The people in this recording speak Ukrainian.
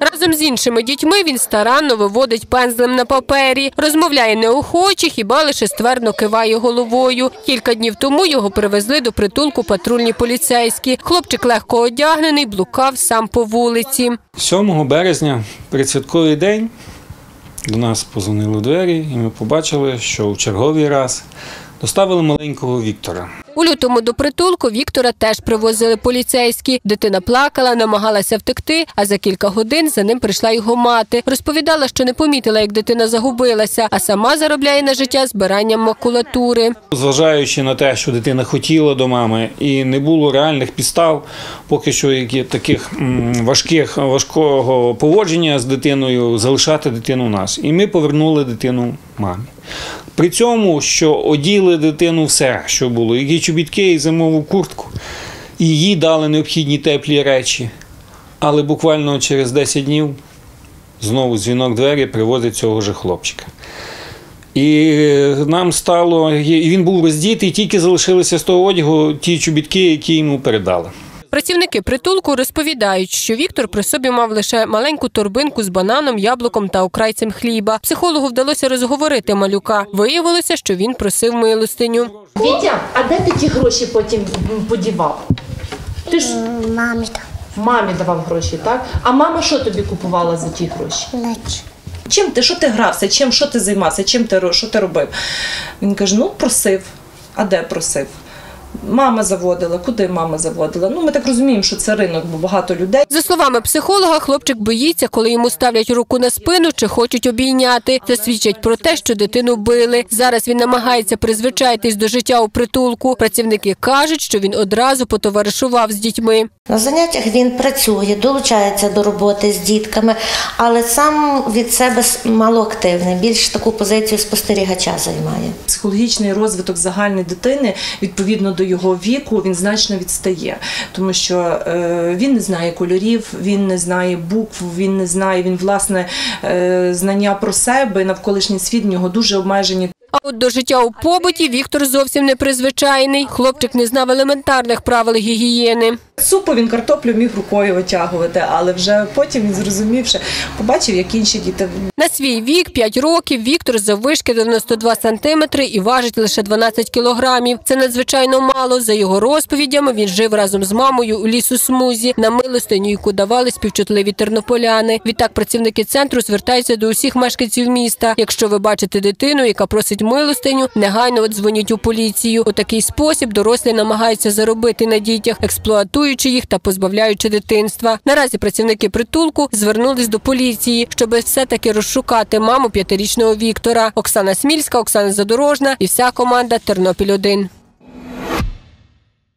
Разом з іншими дітьми він старанно виводить пензлем на папері, розмовляє неохоче, хіба лише ствердно киває головою. Кілька днів тому його привезли до притулку патрульні поліцейські. Хлопчик легко одягнений, блукав сам по вулиці. 7 березня, предсвятковий день, до нас позвонили двері, і ми побачили, що у черговий раз доставили маленького Віктора. У лютому до притулку Віктора теж привозили поліцейські. Дитина плакала, намагалася втекти, а за кілька годин за ним прийшла його мати. Розповідала, що не помітила, як дитина загубилася, а сама заробляє на життя збиранням макулатури. Зважаючи на те, що дитина хотіла до мами і не було реальних підстав, поки що які таких важких важкого поводження з дитиною, залишати дитину у нас. І ми повернули дитину мамі. При цьому, що оділи дитину все, що було, які чобітки і зимову куртку, і їй дали необхідні теплі речі. Але буквально через 10 днів знову дзвінок двері привозить цього ж хлопчика. І нам стало, і він був роздітий, тільки залишилися з того одягу ті чобітки, які йому передали. Працівники притулку розповідають, що Віктор при собі мав лише маленьку торбинку з бананом, яблуком та окрайцем хліба. Психологу вдалося розговорити малюка. Виявилося, що він просив милостиню. Вітя, а де ти ті гроші потім подівав? Ти ж Мамі там мамі давав гроші, так? А мама що тобі купувала за ті гроші? лечі. Чим ти? Що ти грався? Чим що ти займався? Чим ти що ти робив? Він каже: ну просив. А де просив? Мама заводила. Куди мама заводила? Ну ми так розуміємо, що це ринок, бо багато людей. За словами психолога, хлопчик боїться, коли йому ставлять руку на спину чи хочуть обійняти. Це свідчить про те, що дитину били. Зараз він намагається призвичаїтись до життя у притулку. Працівники кажуть, що він одразу потоваришував з дітьми. На заняттях він працює, долучається до роботи з дітками, але сам від себе малоактивний, більш таку позицію спостерігача займає. Психологічний розвиток загальної дитини відповідно до його віку він значно відстає, тому що е, він не знає кольорів, він не знає букв, він не знає він власне е, знання про себе, навколишній світ в нього дуже обмежені. А от до життя у побуті Віктор зовсім не призвичайний. Хлопчик не знав елементарних правил гігієни. Супу він картоплю міг рукою витягувати, але вже потім він зрозумів, що побачив, як інші діти На свій вік 5 років Віктор заввишки 92 сантиметри і важить лише 12 кілограмів. Це надзвичайно мало. За його розповідями він жив разом з мамою у лісу смузі. На милостиню, яку давали співчутливі тернополяни. Відтак працівники центру звертаються до усіх мешканців міста. Якщо ви бачите дитину, яка просить милостиню, негайно дзвоніть у поліцію. У такий спосіб дорослі намагаються заробити на дітях, експлуатуючи їх та позбавляючи дитинства. Наразі працівники притулку звернулись до поліції, щоб все-таки розшукати маму п'ятирічного Віктора. Оксана Смільська, Оксана Задорожна і вся команда Тернопіль 1